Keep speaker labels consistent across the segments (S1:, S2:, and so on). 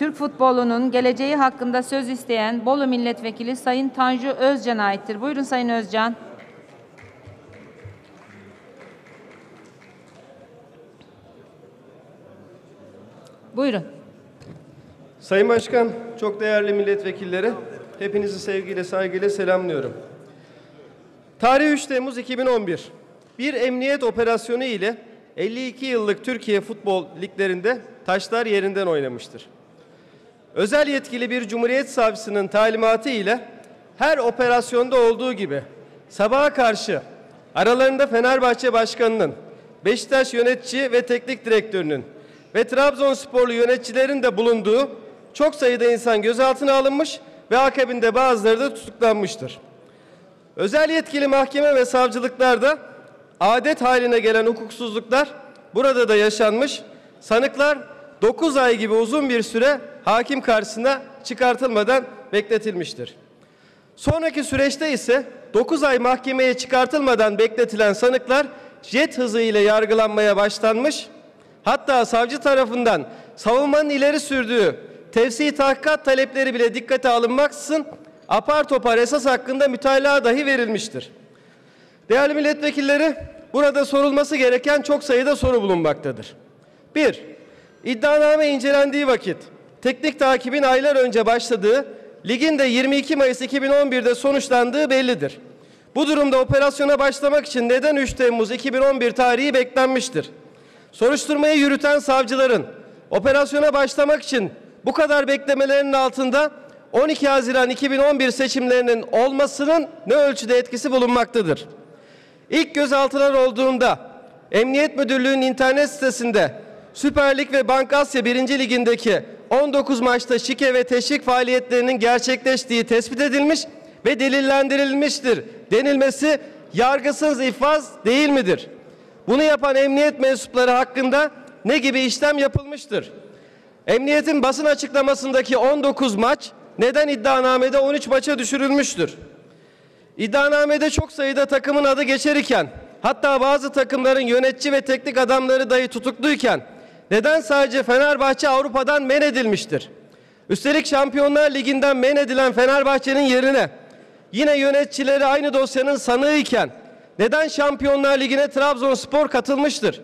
S1: Türk futbolunun geleceği hakkında söz isteyen Bolu Milletvekili Sayın Tanju Özcan'a aittir. Buyurun Sayın Özcan. Buyurun.
S2: Sayın Başkan, çok değerli milletvekilleri, hepinizi sevgiyle, saygıyla selamlıyorum. Tarih 3 Temmuz 2011. Bir emniyet operasyonu ile 52 yıllık Türkiye futbol liglerinde taşlar yerinden oynamıştır. Özel yetkili bir Cumhuriyet Savcısının talimatı ile her operasyonda olduğu gibi sabaha karşı aralarında Fenerbahçe Başkanı'nın, Beşiktaş yönetici ve teknik direktörünün ve Trabzonsporlu yöneticilerin de bulunduğu çok sayıda insan gözaltına alınmış ve akabinde bazıları da tutuklanmıştır. Özel yetkili mahkeme ve savcılıklarda adet haline gelen hukuksuzluklar burada da yaşanmış. Sanıklar 9 ay gibi uzun bir süre hakim karşısına çıkartılmadan bekletilmiştir. Sonraki süreçte ise 9 ay mahkemeye çıkartılmadan bekletilen sanıklar jet hızı ile yargılanmaya başlanmış. Hatta savcı tarafından savunmanın ileri sürdüğü tefsir tahkikat talepleri bile dikkate alınmaksızın apar topar esas hakkında mütalaa dahi verilmiştir. Değerli milletvekilleri, burada sorulması gereken çok sayıda soru bulunmaktadır. 1. İddianame incelendiği vakit teknik takibin aylar önce başladığı, ligin de 22 Mayıs 2011'de sonuçlandığı bellidir. Bu durumda operasyona başlamak için neden 3 Temmuz 2011 tarihi beklenmiştir? Soruşturmayı yürüten savcıların operasyona başlamak için bu kadar beklemelerinin altında 12 Haziran 2011 seçimlerinin olmasının ne ölçüde etkisi bulunmaktadır? İlk gözaltılar olduğunda Emniyet Müdürlüğü'nün internet sitesinde Süper Lig ve Bank Asya 1. Ligindeki 19 maçta şike ve teşvik faaliyetlerinin gerçekleştiği tespit edilmiş ve delillendirilmiştir denilmesi yargısız ifaz değil midir? Bunu yapan emniyet mensupları hakkında ne gibi işlem yapılmıştır? Emniyetin basın açıklamasındaki 19 maç neden iddianamede 13 maça düşürülmüştür? İddianamede çok sayıda takımın adı geçer iken hatta bazı takımların yönetici ve teknik adamları dahi tutukluyken neden sadece Fenerbahçe Avrupa'dan men edilmiştir? Üstelik Şampiyonlar Ligi'nden men edilen Fenerbahçe'nin yerine yine yöneticileri aynı dosyanın sanığı iken neden Şampiyonlar Ligi'ne Trabzonspor katılmıştır?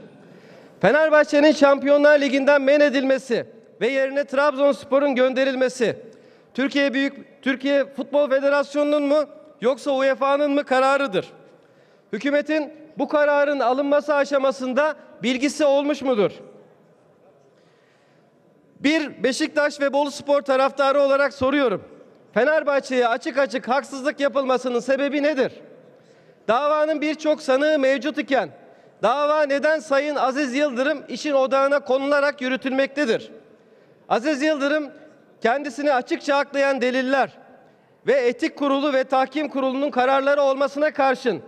S2: Fenerbahçe'nin Şampiyonlar Ligi'nden men edilmesi ve yerine Trabzonspor'un gönderilmesi Türkiye Büyük Türkiye Futbol Federasyonu'nun mu yoksa UEFA'nın mı kararıdır? Hükümetin bu kararın alınması aşamasında bilgisi olmuş mudur? Bir Beşiktaş ve Bolu Spor taraftarı olarak soruyorum. Fenerbahçe'ye açık açık haksızlık yapılmasının sebebi nedir? Davanın birçok sanığı mevcut iken dava neden Sayın Aziz Yıldırım işin odağına konularak yürütülmektedir? Aziz Yıldırım kendisini açıkça aklayan deliller ve etik kurulu ve tahkim kurulunun kararları olmasına karşın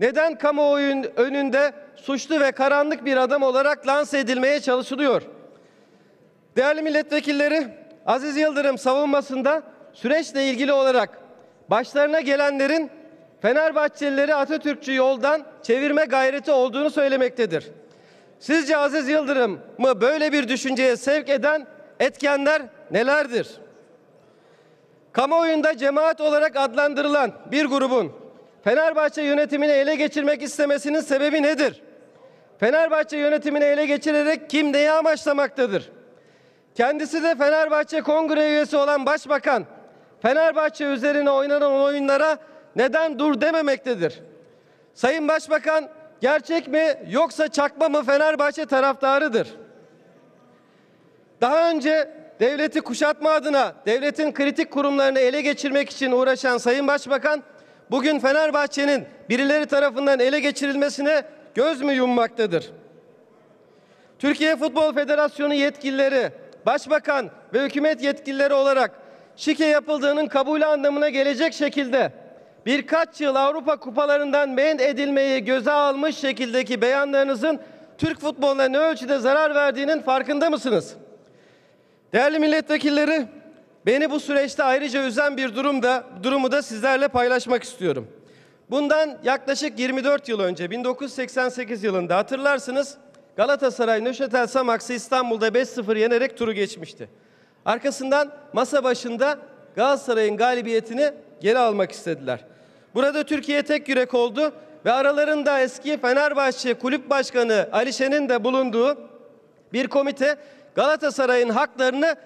S2: neden kamuoyunun önünde suçlu ve karanlık bir adam olarak lanse edilmeye çalışılıyor? Değerli milletvekilleri, Aziz Yıldırım savunmasında süreçle ilgili olarak başlarına gelenlerin Fenerbahçelileri Atatürkçü yoldan çevirme gayreti olduğunu söylemektedir. Sizce Aziz Yıldırım mı böyle bir düşünceye sevk eden etkenler nelerdir? Kamuoyunda cemaat olarak adlandırılan bir grubun Fenerbahçe yönetimini ele geçirmek istemesinin sebebi nedir? Fenerbahçe yönetimini ele geçirerek kim neyi amaçlamaktadır? Kendisi de Fenerbahçe Kongre üyesi olan Başbakan, Fenerbahçe üzerine oynanan oyunlara neden dur dememektedir? Sayın Başbakan gerçek mi yoksa çakma mı Fenerbahçe taraftarıdır? Daha önce devleti kuşatma adına devletin kritik kurumlarını ele geçirmek için uğraşan Sayın Başbakan bugün Fenerbahçe'nin birileri tarafından ele geçirilmesine göz mü yummaktadır? Türkiye Futbol Federasyonu yetkilileri, başbakan ve hükümet yetkilileri olarak şike yapıldığının kabulü anlamına gelecek şekilde birkaç yıl Avrupa kupalarından men edilmeyi göze almış şekildeki beyanlarınızın Türk futboluna ne ölçüde zarar verdiğinin farkında mısınız? Değerli milletvekilleri, beni bu süreçte ayrıca üzen bir durumda, durumu da sizlerle paylaşmak istiyorum. Bundan yaklaşık 24 yıl önce 1988 yılında hatırlarsınız Galatasaray Nöşetel Samaks'ı İstanbul'da 5-0 yenerek turu geçmişti. Arkasından masa başında Galatasaray'ın galibiyetini geri almak istediler. Burada Türkiye tek yürek oldu ve aralarında eski Fenerbahçe Kulüp Başkanı Ali Şen'in de bulunduğu bir komite Galatasaray'ın haklarını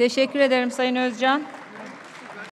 S1: Teşekkür ederim Sayın Özcan.